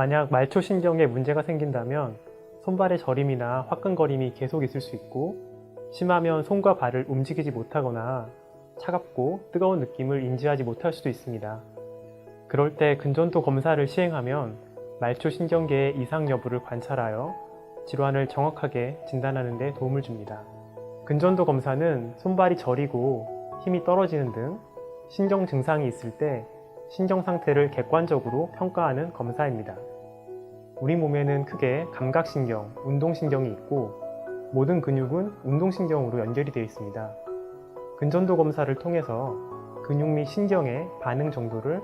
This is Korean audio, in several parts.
만약 말초신경에 문제가 생긴다면 손발의 저림이나 화끈거림이 계속 있을 수 있고 심하면 손과 발을 움직이지 못하거나 차갑고 뜨거운 느낌을 인지하지 못할 수도 있습니다. 그럴 때 근전도 검사를 시행하면 말초신경계의 이상 여부를 관찰하여 질환을 정확하게 진단하는 데 도움을 줍니다. 근전도 검사는 손발이 저리고 힘이 떨어지는 등 신경 증상이 있을 때 신경 상태를 객관적으로 평가하는 검사입니다. 우리 몸에는 크게 감각신경, 운동신경이 있고 모든 근육은 운동신경으로 연결이 되어 있습니다. 근전도 검사를 통해서 근육 및 신경의 반응 정도를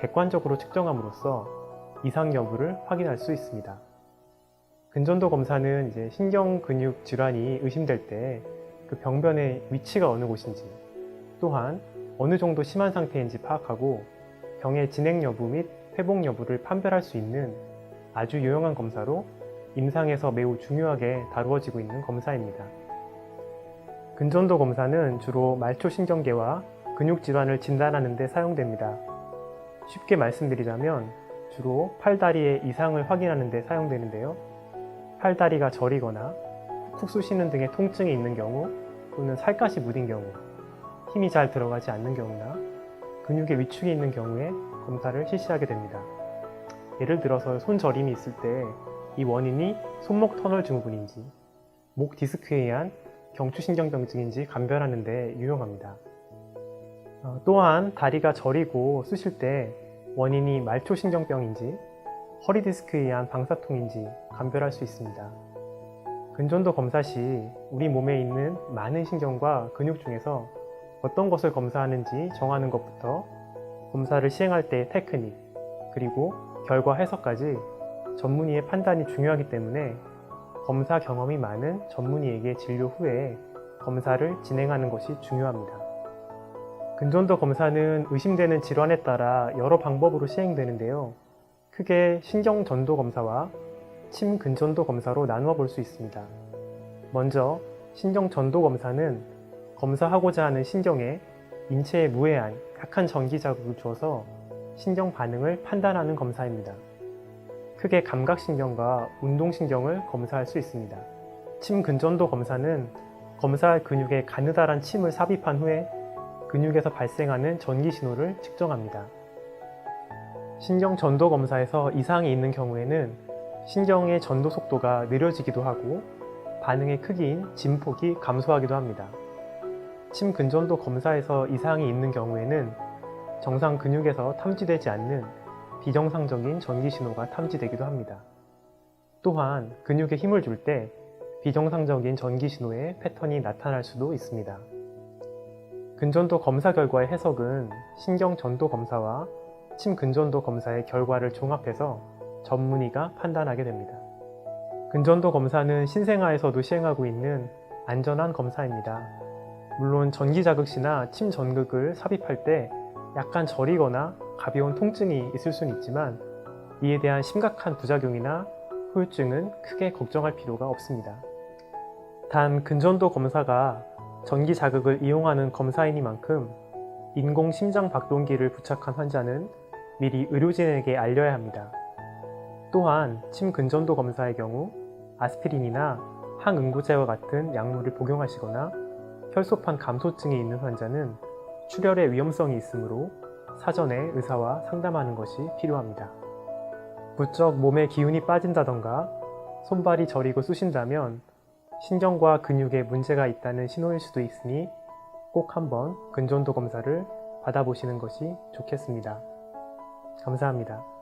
객관적으로 측정함으로써 이상 여부를 확인할 수 있습니다. 근전도 검사는 이제 신경 근육 질환이 의심될 때 그 병변의 위치가 어느 곳인지 또한 어느 정도 심한 상태인지 파악하고 병의 진행 여부 및 회복 여부를 판별할 수 있는 아주 유용한 검사로 임상에서 매우 중요하게 다루어지고 있는 검사입니다. 근전도 검사는 주로 말초신경계와 근육질환을 진단하는 데 사용됩니다. 쉽게 말씀드리자면 주로 팔다리의 이상을 확인하는 데 사용되는데요. 팔다리가 저리거나 푹 쑤시는 등의 통증이 있는 경우 또는 살갗이 무딘 경우 힘이 잘 들어가지 않는 경우나 근육의 위축이 있는 경우에 검사를 실시하게 됩니다. 예를 들어서 손저림이 있을 때 이 원인이 손목 터널 증후군인지 목 디스크에 의한 경추신경병증인지 감별하는 데 유용합니다. 어, 또한 다리가 저리고 쑤실 때 원인이 말초신경병인지 허리 디스크에 의한 방사통인지 감별할 수 있습니다. 근전도 검사 시 우리 몸에 있는 많은 신경과 근육 중에서 어떤 것을 검사하는지 정하는 것부터 검사를 시행할 때의 테크닉, 그리고 결과 해석까지 전문의의 판단이 중요하기 때문에 검사 경험이 많은 전문의에게 진료 후에 검사를 진행하는 것이 중요합니다. 근전도 검사는 의심되는 질환에 따라 여러 방법으로 시행되는데요. 크게 신경전도 검사와 침근전도 검사로 나누어 볼 수 있습니다. 먼저 신경전도 검사는 검사하고자 하는 신경에 인체에 무해한 약한 전기 자극을 주어서 신경 반응을 판단하는 검사입니다. 크게 감각신경과 운동신경을 검사할 수 있습니다. 침 근전도 검사는 검사할 근육에 가느다란 침을 삽입한 후에 근육에서 발생하는 전기 신호를 측정합니다. 신경 전도 검사에서 이상이 있는 경우에는 신경의 전도 속도가 느려지기도 하고 반응의 크기인 진폭이 감소하기도 합니다. 침 근전도 검사에서 이상이 있는 경우에는 정상 근육에서 탐지되지 않는 비정상적인 전기 신호가 탐지되기도 합니다. 또한 근육에 힘을 줄 때 비정상적인 전기 신호의 패턴이 나타날 수도 있습니다. 근전도 검사 결과의 해석은 신경 전도 검사와 침 근전도 검사의 결과를 종합해서 전문의가 판단하게 됩니다. 근전도 검사는 신생아에서도 시행하고 있는 안전한 검사입니다. 물론 전기 자극 시나 침 전극을 삽입할 때 약간 저리거나 가벼운 통증이 있을 수는 있지만 이에 대한 심각한 부작용이나 후유증은 크게 걱정할 필요가 없습니다. 단 근전도 검사가 전기 자극을 이용하는 검사이니만큼 인공 심장 박동기를 부착한 환자는 미리 의료진에게 알려야 합니다. 또한 침 근전도 검사의 경우 아스피린이나 항응고제와 같은 약물을 복용하시거나 혈소판 감소증이 있는 환자는 출혈의 위험성이 있으므로 사전에 의사와 상담하는 것이 필요합니다. 부쩍 몸에 기운이 빠진다던가 손발이 저리고 쑤신다면 신경과 근육에 문제가 있다는 신호일 수도 있으니 꼭 한번 근전도 검사를 받아보시는 것이 좋겠습니다. 감사합니다.